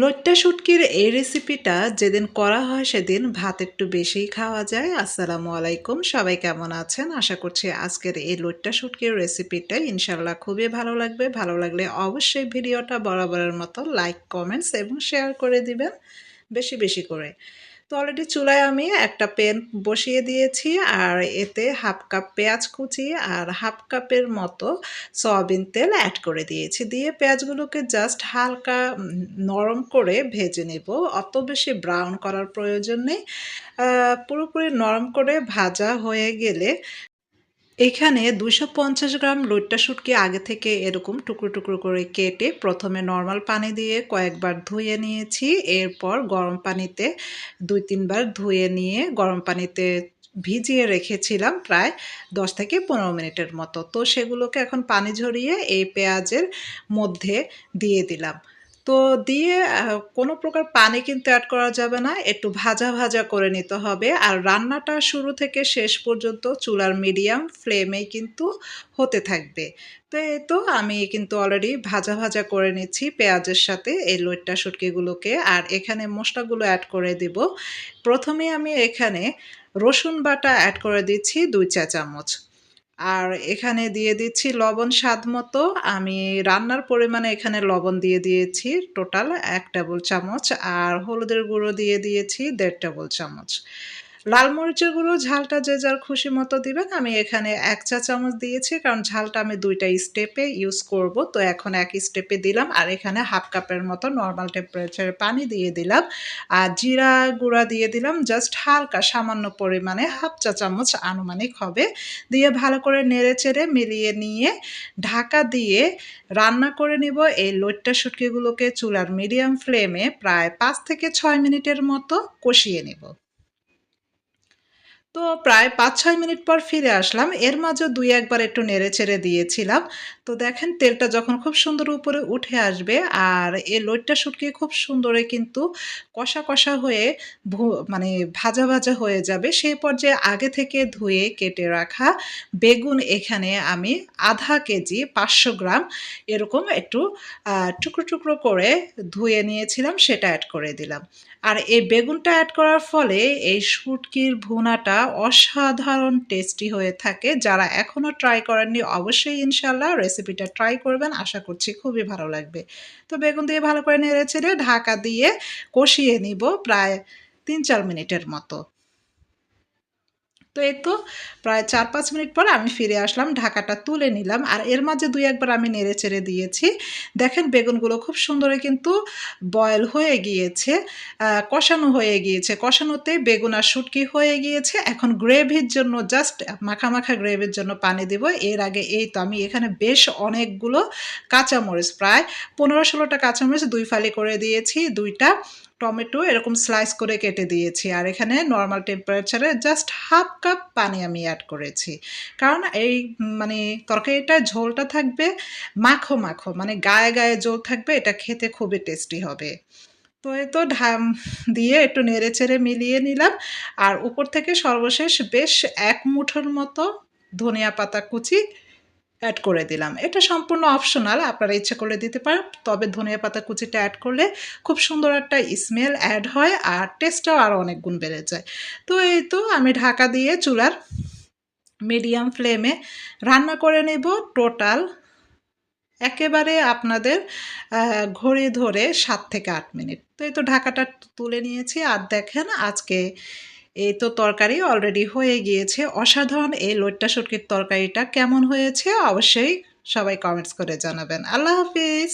লইট্টা শুটকির এই রেসিপিটা যেদিন করা হয় সেদিন ভাত একটু বেশিই খাওয়া যায়। আসসালামু আলাইকুম, সবাই কেমন আছেন? আশা করছি আজকের এই লোট্টা শুটকির রেসিপিটা ইনশাল্লাহ খুবই ভালো লাগবে। ভালো লাগলে অবশ্যই ভিডিওটা বরাবরের মতো লাইক কমেন্টস এবং শেয়ার করে দিবেন। বেশি বেশি করে। তো অলরেডি চুলায় আমি একটা প্যান বসিয়ে দিয়েছি, আর এতে হাফ কাপ পেঁয়াজ কুচি আর হাফ কাপের মতো সয়াবিন তেল অ্যাড করে দিয়েছি। দিয়ে পেঁয়াজগুলোকে জাস্ট হালকা নরম করে ভেজে নেব। অত বেশি ব্রাউন করার প্রয়োজন নেই। পুরোপুরি নরম করে ভাজা হয়ে গেলে এখানে দুশো পঞ্চাশ গ্রাম লইট্টা শুটকি আগে থেকে এরকম টুকরো টুকরো করে কেটে প্রথমে নর্মাল পানি দিয়ে কয়েকবার ধুয়ে নিয়েছি। এরপর গরম পানিতে দুই তিনবার ধুয়ে নিয়ে গরম পানিতে ভিজিয়ে রেখেছিলাম প্রায় দশ থেকে পনেরো মিনিটের মতো। তো সেগুলোকে এখন পানি ঝরিয়ে এই পেঁয়াজের মধ্যে দিয়ে দিলাম। তো দিয়ে কোনো প্রকার পানি কিন্তু অ্যাড করা যাবে না। একটু ভাজা ভাজা করে নিতে হবে। আর রান্নাটা শুরু থেকে শেষ পর্যন্ত চুলার মিডিয়াম ফ্লেমেই কিন্তু হতে থাকবে। তো এই তো আমি কিন্তু অলরেডি ভাজা ভাজা করে নিচ্ছি পেঁয়াজের সাথে এই লইট্টা শুটকিগুলোকে। আর এখানে মশলাগুলো অ্যাড করে দিব। প্রথমে আমি এখানে রসুন বাটা অ্যাড করে দিচ্ছি দুই চা চামচ আর এখানে দিয়ে দিচ্ছি লবণ স্বাদ মতো। আমি রান্নার পরিমাণে এখানে লবণ দিয়ে দিয়েছি টোটাল এক টেবিল চামচ আর হলুদের গুঁড়ো দিয়ে দিয়েছি দেড় টেবিল চামচ। লাল মরিচের গুঁড়ো, ঝালটা যে যার খুশি মতো দিবেন। আমি এখানে এক চা চামচ দিয়েছি, কারণ ঝালটা আমি দুইটা স্টেপে ইউজ করব। তো এখন এক স্টেপে দিলাম, আর এখানে হাফ কাপের মতো নর্মাল টেম্পারেচারে পানি দিয়ে দিলাম। আর জিরা গুঁড়া দিয়ে দিলাম জাস্ট হালকা সামান্য পরিমাণে হাফ চা চামচ আনুমানিক হবে। দিয়ে ভালো করে নেড়ে চেড়ে মিলিয়ে নিয়ে ঢাকা দিয়ে রান্না করে নিব। এই লোটটা শুটকিগুলোকে চুলার মিডিয়াম ফ্লেমে প্রায় পাঁচ থেকে ছয় মিনিটের মতো কষিয়ে নেব। তো প্রায় পাঁচ ছয় মিনিট পর ফিরে আসলাম। এর মাঝে দুই একবার একটু নেড়ে ছেড়ে দিয়েছিলাম। তো দেখেন, তেলটা যখন খুব সুন্দর উপরে উঠে আসবে আর এই লোটটা শুটকি খুব সুন্দরে কিন্তু কষা কষা হয়ে মানে ভাজা ভাজা হয়ে যাবে সেই পর্যায়ে আগে থেকে ধুয়ে কেটে রাখা বেগুন এখানে আমি আধা কেজি, পাঁচশো গ্রাম এরকম একটু টুকরো টুকরো করে ধুয়ে নিয়েছিলাম, সেটা অ্যাড করে দিলাম। আর এই বেগুনটা অ্যাড করার ফলে এই শুটকির ভুনাটা অসাধারণ টেস্টি হয়ে থাকে। যারা এখনও ট্রাই করেননি, অবশ্যই ইনশাল্লাহ রেসিপিটা ট্রাই করবেন। আশা করছি খুবই ভালো লাগবে। তো বেগুন দিয়ে ভালো করে নেড়ে ছেড়ে ঢাকা দিয়ে কষিয়ে নিব প্রায় তিন চার মিনিটের মতো। তো এই তো প্রায় চার পাঁচ মিনিট পর আমি ফিরে আসলাম, ঢাকাটা তুলে নিলাম। আর এর মাঝে দুই একবার আমি নেড়ে চেড়ে দিয়েছি। দেখেন বেগুনগুলো খুব সুন্দরে কিন্তু বয়েল হয়ে গিয়েছে কষানো হয়ে গিয়েছে। কষানোতে বেগুন আর শুটকি হয়ে গিয়েছে। এখন গ্রেভির জন্য জাস্ট মাখা গ্রেভির জন্য পানি দেব। এর আগে এই তো আমি এখানে বেশ অনেকগুলো কাঁচামরিচ, প্রায় পনেরো ষোলোটা কাঁচামরিচ দুই ফালি করে দিয়েছি, দুইটা। টমেটো এরকম স্লাইস করে কেটে দিয়েছি। আর এখানে নর্মাল টেম্পারেচারে জাস্ট হাফ কাপ পানি আমি অ্যাড করেছি। কারণ এই মানে তরকারিটা ঝোলটা থাকবে মাখো মাখো মানে গায়ে গায়ে ঝোল থাকবে, এটা খেতে খুবই টেস্টি হবে। তো এই তো ঢাম দিয়ে একটু নেড়ে চেড়ে মিলিয়ে নিলাম। আর উপর থেকে সর্বশেষ বেশ এক মুঠোর মতো ধনিয়া পাতা কুচি অ্যাড করে দিলাম। এটা সম্পূর্ণ অপশনাল আপনারা ইচ্ছে করলে দিতে পারেন, তবে ধনিয়া পাতা কুচিটা অ্যাড করলে খুব সুন্দর একটা স্মেল অ্যাড হয় আর টেস্টটাও আরও অনেক গুণ বেড়ে যায়। তো এই তো আমি ঢাকা দিয়ে চুলার মিডিয়াম ফ্লেমে রান্না করে নেব টোটাল একেবারে আপনাদের ঘড়ি ধরে সাত থেকে আট মিনিট। তো এই তো ঢাকাটা তুলে নিয়েছি। আর দেখেন আজকে এই তো তরকারি অলরেডি হয়ে গিয়েছে। অসাধারণ এই লোট্টা শুটকির তরকারিটা কেমন হয়েছে? অবশ্যই সবাই কমেন্টস করে জানাবেন। আল্লাহ হাফিজ!